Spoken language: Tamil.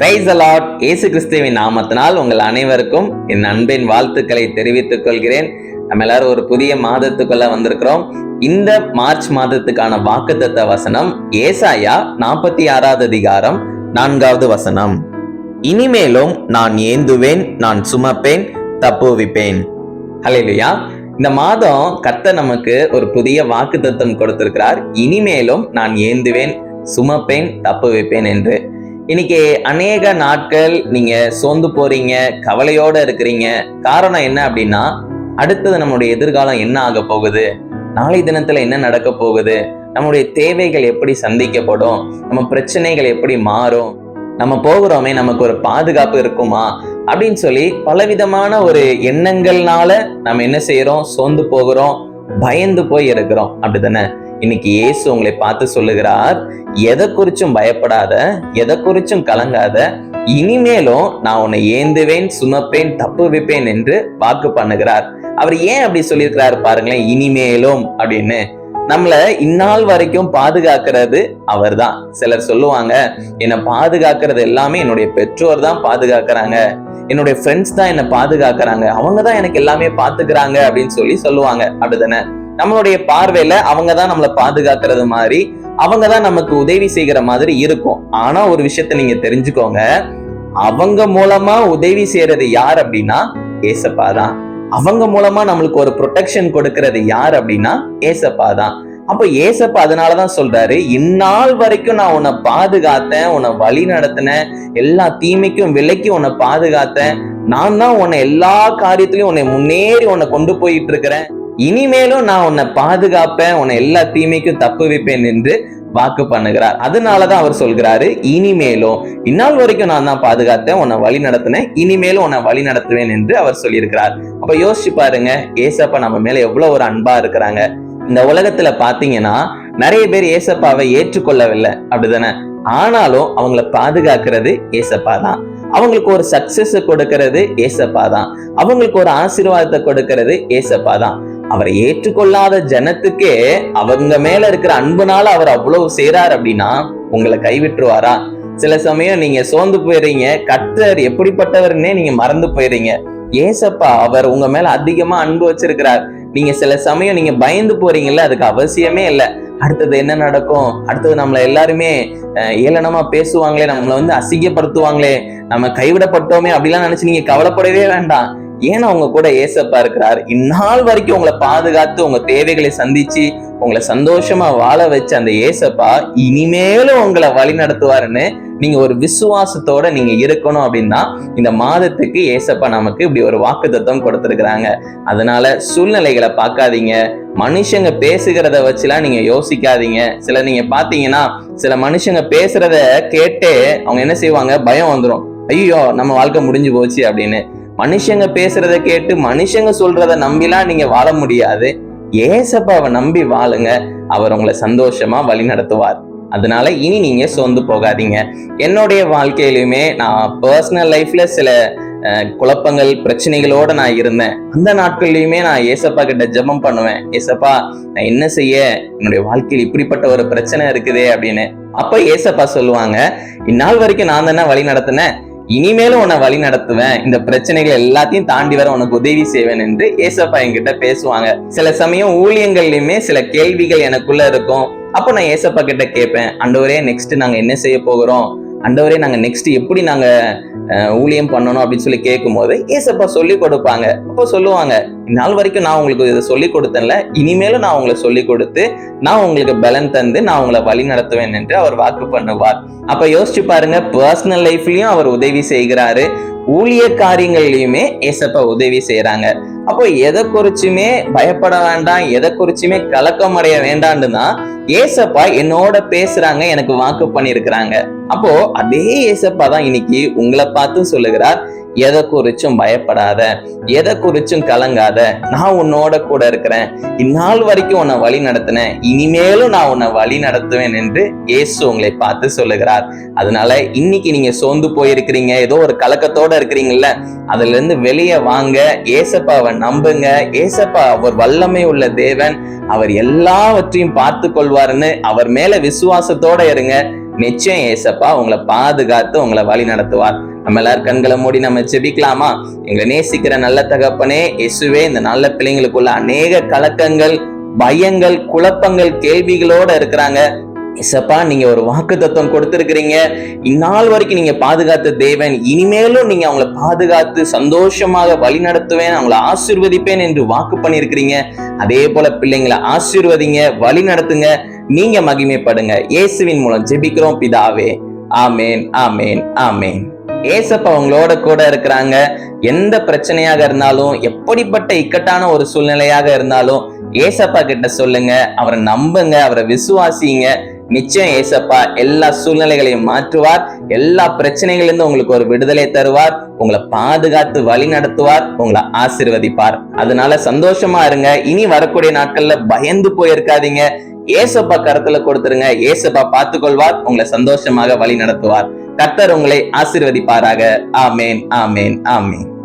பிரைஸ் அலாட் இயேசு கிறிஸ்துவின் நாமத்தினால் உங்கள் அனைவருக்கும் என் அன்பின் வாழ்த்துக்களை தெரிவித்துக் கொள்கிறேன். நம்ம எல்லாரும் ஒரு புதிய மாதத்துக்குள்ள வந்திருக்கிறோம். இந்த மார்ச் மாதத்துக்கான வாக்குத்தத்த வசனம் ஏசாயா நாற்பத்தி ஆறாவது அதிகாரம் நான்காவது வசனம். இனிமேலும் நான் ஏந்துவேன் நான் சுமப்பேன் தப்புவிப்பேன். ஹalleluya இந்த மாதம் கத்த நமக்கு ஒரு புதிய வாக்குத்தத்தம் கொடுத்திருக்கிறார். இனிமேலும் நான் ஏந்துவேன் சுமப்பேன் தப்பு வைப்பேன் என்று. இன்னைக்கு அநேக நாட்கள் நீங்க சோர்ந்து போறீங்க கவலையோட இருக்கிறீங்க. காரணம் என்ன அப்படின்னா அடுத்தது நம்முடைய எதிர்காலம் என்ன ஆக போகுது? நாளை தினத்துல என்ன நடக்க போகுது? நம்முடைய தேவைகள் எப்படி சந்திக்கப்படும்? நம்ம பிரச்சனைகள் எப்படி மாறும்? நம்ம போகிறோமே நமக்கு ஒரு பாதுகாப்பு இருக்குமா? அப்படின்னு சொல்லி பலவிதமான ஒரு எண்ணங்கள்னால நம்ம என்ன செய்யறோம்? சோர்ந்து போகிறோம். பயந்து போய் இருக்கிறோம். அப்படிதானே இன்னைக்கு இயேசு உங்களை பார்த்து சொல்லுகிறார் எதை குறிச்சும் பயப்படாத எதை குறிச்சும் கலங்காத இனிமேலும் நான் உன்னை ஏந்துவேன் சுமப்பேன் தப்பு வைப்பேன் என்று வாக்கு பண்ணுகிறார். அவர் ஏன் அப்படி சொல்லியிருக்கிறாரு பாருங்களேன் இனிமேலும் அப்படின்னு. நம்மள இந்நாள் வரைக்கும் பாதுகாக்கிறது அவர்தான். சிலர் சொல்லுவாங்க என்னை பாதுகாக்கிறது எல்லாமே என்னுடைய பெற்றோர் தான் பாதுகாக்கிறாங்க. என்னுடைய ஃப்ரெண்ட்ஸ் தான் என்னை பாதுகாக்கிறாங்க. அவங்க தான் எனக்கு எல்லாமே பாத்துக்கிறாங்க அப்படின்னு சொல்லி சொல்லுவாங்க. அப்படிதானே நம்மளுடைய பார்வையில அவங்க தான் நம்மளை பாதுகாக்கிறது மாதிரி அவங்க தான் நமக்கு உதவி செய்கிற மாதிரி இருக்கும். ஆனா ஒரு விஷயத்த நீங்க தெரிஞ்சுக்கோங்க. அவங்க மூலமா உதவி செய்யறது யார் அப்படின்னா ஏசப்பா தான். அவங்க மூலமா நம்மளுக்கு ஒரு ப்ரொடெக்ஷன் கொடுக்கறது யார் அப்படின்னா ஏசப்பா தான். அப்ப ஏசப்பா அதனாலதான் சொல்றாரு இந்நாள் வரைக்கும் நான் உன்னை பாதுகாத்தேன் உன்னை வழி நடத்தினேன் எல்லா தீமைக்கும் விலைக்கு உன்னை பாதுகாத்தேன். நான் தான் உன்னை எல்லா காரியத்திலையும் உன்னை முன்னேறி உன்னை கொண்டு போயிட்டு இருக்கிறேன். இனிமேலும் நான் உன்னை பாதுகாப்பேன் உன்னை எல்லா தீமைக்கும் தப்பு வைப்பேன் என்று வாக்கு பண்ணுகிறார். அதனாலதான் அவர் சொல்கிறாரு இனிமேலும் இந்நாள் வரைக்கும் நான் தான் பாதுகாத்தேன் உன்னை வழி நடத்தினேன் இனிமேலும் உன்னை வழி நடத்துவேன் என்று அவர் சொல்லியிருக்கிறார். அப்ப யோசிச்சு பாருங்க ஏசப்பா நம்ம மேல எவ்வளவு ஒரு அன்பா இருக்கிறாங்க. இந்த உலகத்துல பாத்தீங்கன்னா நிறைய பேர் ஏசப்பாவை ஏற்றுக்கொள்ளவில்லை. அப்படிதானே? ஆனாலும் அவங்கள பாதுகாக்கிறது ஏசப்பா தான். அவங்களுக்கு ஒரு சக்சஸ் கொடுக்கிறது ஏசப்பா தான். அவங்களுக்கு ஒரு ஆசீர்வாதத்தை கொடுக்கிறது ஏசப்பா தான். அவரை ஏற்றுக்கொள்ளாத ஜனத்துக்கே அவங்க மேல இருக்கிற அன்புனால அவர் அவ்வளவு செய்யறாரு அப்படின்னா உங்களை கைவிட்டுருவாரா? சில சமயம் நீங்க சோர்ந்து போயிடுறீங்க கர்த்தர் எப்படிப்பட்டவர்னே நீங்க மறந்து போயிடுறீங்க. ஏசப்பா அவர் உங்க மேல அதிகமா அன்பு வச்சிருக்கிறார். நீங்க சில சமயம் நீங்க பயந்து போறீங்கல்ல அதுக்கு அவசியமே இல்லை. அடுத்தது என்ன நடக்கும்? அடுத்தது நம்மள எல்லாருமே அஹ், ஏளனமா பேசுவாங்களே நம்மளை வந்து அசிங்கப்படுத்துவாங்களே நம்ம கைவிடப்பட்டோமே அப்படிலாம் நினைச்சு நீங்க கவலைப்படவே வேண்டாம். ஏன்னா உங்க கூட ஏசப்பா இருக்கிறார்? இந்நாள் வரைக்கும் உங்களை பாதுகாத்து உங்க தேவைகளை சந்திச்சு உங்களை சந்தோஷமா வாழ வச்ச அந்த ஏசப்பா இனிமேலும் உங்களை வழி நடத்துவாருன்னு நீங்க ஒரு விசுவாசத்தோட நீங்க இருக்கணும் அப்படின்னா இந்த மாதத்துக்கு ஏசப்பா நமக்கு இப்படி ஒரு வாக்குத்தத்தம் கொடுத்துருக்குறாங்க. அதனால சூழ்நிலைகளை பார்க்காதீங்க. மனுஷங்க பேசுகிறத வச்சுலாம் நீங்க யோசிக்காதீங்க. சில நீங்க பாத்தீங்கன்னா சில மனுஷங்க பேசுறத கேட்டே அவங்க என்ன செய்வாங்க? பயம் வந்துடும் ஐயோ நம்ம வாழ்க்கை முடிஞ்சு போச்சு அப்படின்னு. மனுஷங்க பேசுறத கேட்டு மனுஷங்க சொல்றத நம்பிலாம் நீங்க வாழ முடியாது. ஏசப்பாவை நம்பி வாழுங்க. அவர் உங்களை சந்தோஷமா வழி நடத்துவார். அதனால இனி நீங்க சோர்ந்து போகாதீங்க. என்னுடைய வாழ்க்கையிலுமே நான் பர்சனல் லைஃப்ல சில குழப்பங்கள் பிரச்சனைகளோட நான் இருந்தேன். அந்த நாட்கள்லயுமே நான் ஏசப்பா கிட்ட ஜெபம் பண்ணுவேன். ஏசப்பா நான் என்ன செய்ய? என்னுடைய வாழ்க்கையில் இப்படிப்பட்ட ஒரு பிரச்சனை இருக்குதே அப்படின்னு. அப்ப ஏசப்பா சொல்லுவாங்க இந்நாள் வரைக்கும் நான் தானே வழி நடத்தினேன். இனிமேலும் உன்னை வழி நடத்துவேன். இந்த பிரச்சனைகள் எல்லாத்தையும் தாண்டி வர உனக்கு உதவி செய்வேன் என்று ஏசப்பா என்கிட்ட பேசுவாங்க. சில சமயம் ஊழியங்கள்லயுமே சில கேள்விகள் எனக்குள்ள இருக்கும். அப்போ நான் ஏசப்பா கிட்ட கேட்பேன் அண்டவரே நெக்ஸ்ட் நாங்க என்ன செய்ய போகிறோம்? அண்டவரே நாங்க நெக்ஸ்ட் எப்படி நாங்க ஊழியம் பண்ணணும் அப்படின்னு சொல்லி கேட்கும்போது ஏசப்பா சொல்லி கொடுப்பாங்க. அப்போ சொல்லுவாங்க இந்நாள் வரைக்கும் நான் உங்களுக்கு இதை சொல்லி கொடுத்தேன்ல. இனிமேலும் நான் உங்களை சொல்லி கொடுத்து நான் உங்களுக்கு பலன் தந்து நான் உங்களை வழி நடத்துவேன் என்று அவர் வாக்கு பண்ணுவார். அப்ப யோசிச்சு பாருங்க பர்சனல் லைஃப்லயும் அவர் உதவி செய்கிறாரு. ஊழிய காரியங்கள்லயுமே ஏசப்பா உதவி செய்யறாங்க அப்போ எதை குறிச்சுமே பயப்பட வேண்டாம் எதை குறிச்சுமே கலக்கம் அடைய வேண்டான்னு தான் ஏசப்பா என்னோட பேசுறாங்க எனக்கு வாக்கு பண்ணியிருக்கிறாங்க. அப்போ அதே ஏசப்பா தான் இன்னைக்கு உங்களை பார்த்து சொல்லுகிறார் எதை குறிச்சும் பயப்படாத எதை குறிச்சும் கலங்காத நான் உன்னோட கூட இருக்கிறேன். இந்நாள் வரைக்கும் உன்னை வழி நடத்தினேன் இனிமேலும் நான் உன்னை வழி நடத்துவேன் என்று இயேசு உங்களை பார்த்து சொல்லுகிறார். அதனால இன்னைக்கு நீங்க சோர்ந்து போயிருக்கிறீங்க ஏதோ ஒரு கலக்கத்தோட இருக்கிறீங்கல்ல அதுல இருந்து வெளியே வாங்க ஏசப்பாவை நம்புங்க. ஏசப்பா அவர் வல்லமை உள்ள தேவன். அவர் எல்லாவற்றையும் பார்த்து கொள்வாருன்னு அவர் மேல விசுவாசத்தோட இருங்க. நிச்சயம் ஏசப்பா உங்களை பாதுகாத்து உங்களை வழி நடத்துவார். நம்ம எல்லாரும் கண்களை மூடி நம்ம செபிக்கலாமா எங்களை நேசிக்கிற நல்ல தகப்பனே இயேசுவே இந்த நல்ல பிள்ளைங்களுக்குள்ள அநேக கலக்கங்கள் பயங்கள் குழப்பங்கள் கேள்விகளோட இருக்கிறாங்க. இசப்பா நீங்க ஒரு வாக்கு தத்துவம் கொடுத்துருக்கிறீங்க. இந்நாள் வரைக்கும் நீங்க பாதுகாத்த தேவன். இனிமேலும் நீங்க அவங்கள பாதுகாத்து சந்தோஷமாக வழி நடத்துவேன் அவங்கள ஆசிர்வதிப்பேன் என்று வாக்கு பண்ணியிருக்கிறீங்க. அதே போல பிள்ளைங்களை ஆசிர்வதிங்க வழி நடத்துங்க. நீங்க மகிமைப்படுங்க. இயேசுவின் மூலம் ஜெபிக்கிறோம் பிதாவே. ஆமேன் ஆமேன் ஆமேன். ஏசப்பா அவங்களோட கூட இருக்கிறாங்க. எந்த பிரச்சனையாக இருந்தாலும் எப்படிப்பட்ட இக்கட்டான ஒரு சூழ்நிலையாக இருந்தாலும் ஏசப்பா கிட்ட சொல்லுங்க. அவரை நம்புங்க அவரை விசுவாசிங்க. நிச்சயம் ஏசப்பா எல்லா சூழ்நிலைகளையும் மாற்றுவார். எல்லா பிரச்சனைகளிலிருந்து உங்களுக்கு ஒரு விடுதலை தருவார். உங்களை பாதுகாத்து வழி நடத்துவார். உங்களை ஆசிர்வதிப்பார். அதனால சந்தோஷமா இருங்க. இனி வரக்கூடிய நாட்கள்ல பயந்து போயிருக்காதீங்க. ஏசப்பா கருத்துல கொடுத்துருங்க. ஏசப்பா பார்த்துக்கொள்வார். உங்களை சந்தோஷமாக வழி நடத்துவார். கர்த்தர் உங்களை ஆசிர்வதிப்பாராக. ஆமேன் ஆமேன் ஆமேன்.